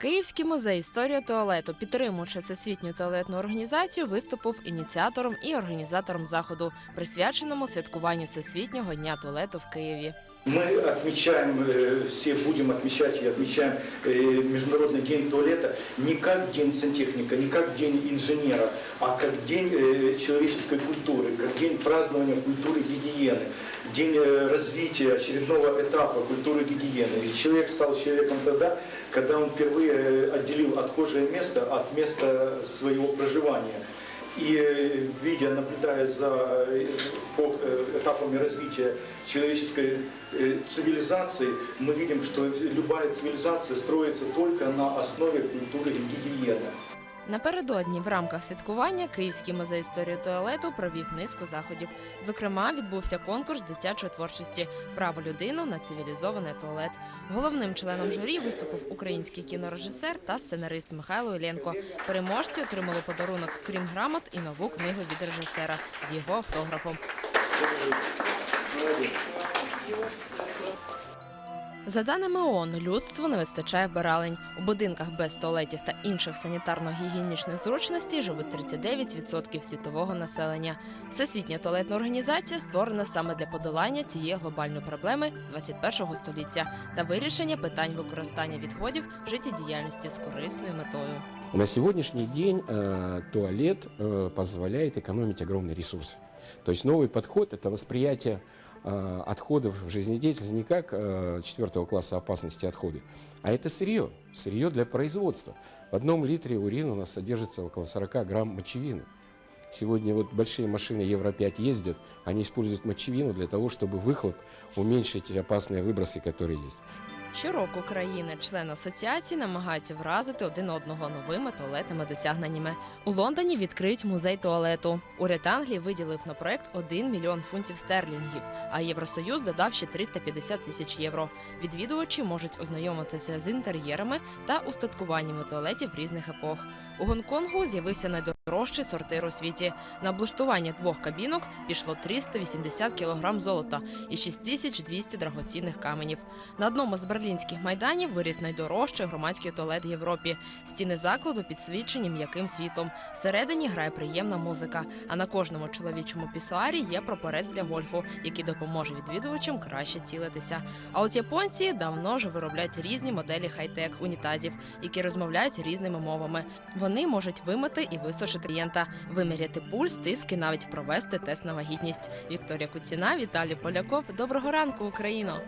Київський музей історія туалету, підтримуючи всесвітню туалетну організацію, виступив ініціатором і організатором заходу, присвяченому святкуванню Всесвітнього дня туалету в Києві. Мы отмечаем, э, все будем отмечать и отмечаем э, Международный день туалета не как день сантехника, не как день инженера, а как день э, человеческой культуры, как день празднования культуры гигиены, день развития очередного этапа культуры гигиены. И человек стал человеком тогда, когда он впервые отделил отхожее место от места своего проживания. И э, видя, наблюдая за э, по, э, этапами развития человеческой э, цивилизации, мы видим, что любая цивилизация строится только на основе культуры и гигиены. Напередодні в рамках святкування Київський музей історії туалету провів низку заходів. Зокрема, відбувся конкурс дитячої творчості Право людину на цивілізований туалет. Головним членом журі виступив український кінорежисер та сценарист Михайло Ілєнко. Переможці отримали подарунок, крім грамот, і нову книгу від режисера з його автографом. За даними ООН, людству не вистачає вбиралень. У будинках без туалетів та інших санітарно-гігієнічних зручностей живуть 39% світового населення. Всесвітня туалетна організація створена саме для подолання цієї глобальної проблеми 21-го століття та вирішення питань використання відходів життєдіяльності з корисною метою. На сегодняшний день э, туалет э, позволяет экономить огромные ресурсы. То есть новый подход – это восприятие э, отходов жизнедеятельности не как э, четвертого класса опасности отходы, а это сырье, сырье для производства. В одном литре урина у нас содержится около 40 грамм мочевины. Сегодня вот большие машины Евро-5 ездят, они используют мочевину для того, чтобы выхлоп уменьшить опасные выбросы, которые есть. Щороку країни, члени асоціації, намагаються вразити один одного новими туалетними досягненнями. У Лондоні відкриють музей туалету. Уряд Англії виділив на проект 1 мільйон фунтів стерлінгів, а Євросоюз додав ще 350 тисяч євро. Відвідувачі можуть ознайомитися з інтер'єрами та устаткуваннями туалетів різних епох. У Гонконгу з'явився найдорожчий сортир у світі. На облаштування двох кабінок пішло 380 кілограм золота і 6200 драгоцінних каменів. На одному з берлінських майданів виріс найдорожчий громадський туалет Європі. Стіни закладу підсвічені м'яким світлом. Всередині грає приємна музика. А на кожному чоловічому пісуарі є прапорець для гольфу, який допоможе відвідувачам краще цілитися. А от японці давно вже виробляють різні моделі хай-тек унітазів, які розмовляють різними мовами. Вони можуть вимити і висушити клієнта, виміряти пульс, тиск і навіть провести тест на вагітність. Вікторія Куціна, Віталій Поляков. Доброго ранку, Україно!